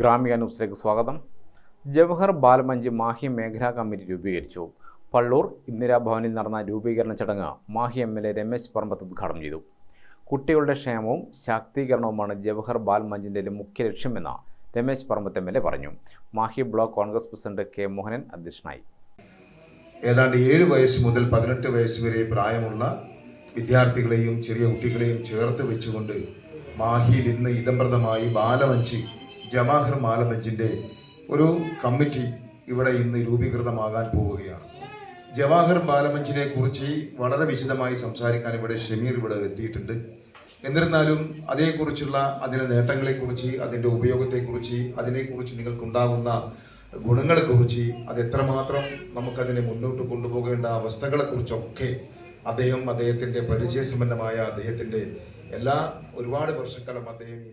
ഗ്രാമിക ന്യൂസിലേക്ക് സ്വാഗതം. ജവഹർ ബാലമഞ്ച് മാഹി മേഖലാ കമ്മിറ്റി രൂപീകരിച്ചു. പള്ളൂർ ഇന്ദിരാഭവനിൽ നടന്ന രൂപീകരണ ചടങ്ങ് Mahe M L A Ramesh Parambath ഉദ്ഘാടനം ചെയ്തു. കുട്ടികളുടെ ക്ഷേമവും ശാക്തീകരണവുമാണ് ജവഹർ ബാലമഞ്ചിന്റെ മുഖ്യ ലക്ഷ്യമെന്ന് Ramesh Parambath M L A പറഞ്ഞു. Mahe block Congress president K Mohanan അധ്യക്ഷനായി. ഏതാണ്ട് ഏഴ് വയസ്സ് മുതൽ പതിനെട്ട് വയസ്സ് വരെ പ്രായമുള്ള വിദ്യാർത്ഥികളെയും ചെറിയ കുട്ടികളെയും ചേർത്ത് വെച്ചുകൊണ്ട് മാഹിയിൽ ഇന്ന് ഇതംപ്രദമായി ബാലമഞ്ച് ജമാഹർ ബാലമഞ്ചിന്റെ ഒരു കമ്മിറ്റി ഇവിടെ ഇന്ന് രൂപീകൃതമാകാൻ പോവുകയാണ്. ജവാഹർ ബാലമഞ്ചിനെ കുറിച്ച് വളരെ വിശദമായി സംസാരിക്കാൻ ഇവിടെ ഷമീർ ഇവിടെ എത്തിയിട്ടുണ്ട്. എന്നിരുന്നാലും അതേക്കുറിച്ചുള്ള അതിന്റെ നേട്ടങ്ങളെക്കുറിച്ച് അതിന്റെ ഉപയോഗത്തെക്കുറിച്ച് അതിനെക്കുറിച്ച് നിങ്ങൾക്കുണ്ടാകുന്ന ഗുണങ്ങളെക്കുറിച്ച് അത് എത്രമാത്രം നമുക്കതിനെ മുന്നോട്ട് കൊണ്ടുപോകേണ്ട അവസ്ഥകളെക്കുറിച്ചൊക്കെ അദ്ദേഹം അദ്ദേഹത്തിന്റെ പരിചയസമ്പന്നമായ അദ്ദേഹത്തിന്റെ എല്ലാ ഒരുപാട് വർഷക്കാലം അദ്ദേഹം ഈ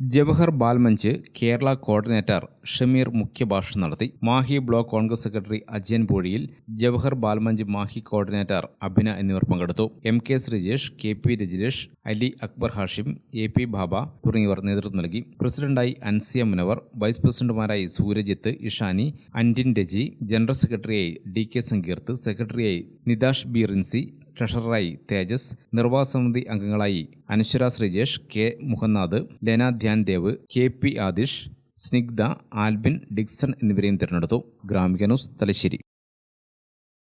ജവഹർ ബാൽമഞ്ച് കേരള കോർഡിനേറ്റർ ഷമീർ മുഖ്യഭാഷണം നടത്തി. Mahe block Congress secretary Ajayan Poozhiyil Jawahar Balmanch Mahe coordinator Abhina എന്നിവർ പങ്കെടുത്തു. M K Sreejesh K P Rajanesh Ali Akbar Hashim A P Baba തുടങ്ങിയവർ നേതൃത്വം നൽകി. പ്രസിഡന്റായി അൻസിയ മുനവർ വൈസ് പ്രസിഡന്റുമാരായി സൂരജിത്ത് ഇഷാനി അൻഡിൻ രജി ജനറൽ സെക്രട്ടറിയായി ഡി കെ സങ്കീർത്ത് സെക്രട്ടറിയായി നിതാഷ് ബി റിൻസി ട്രഷററായി തേജസ് നിർവാഹസമിതി അംഗങ്ങളായി Anaswara Sreejesh K. Muhannath Lena Dhyan Dev K. P. Adish Snigdha Albin Dickson എന്നിവരെയും തിരഞ്ഞെടുത്തു. ഗ്രാമിക ന്യൂസ് തലശ്ശേരി.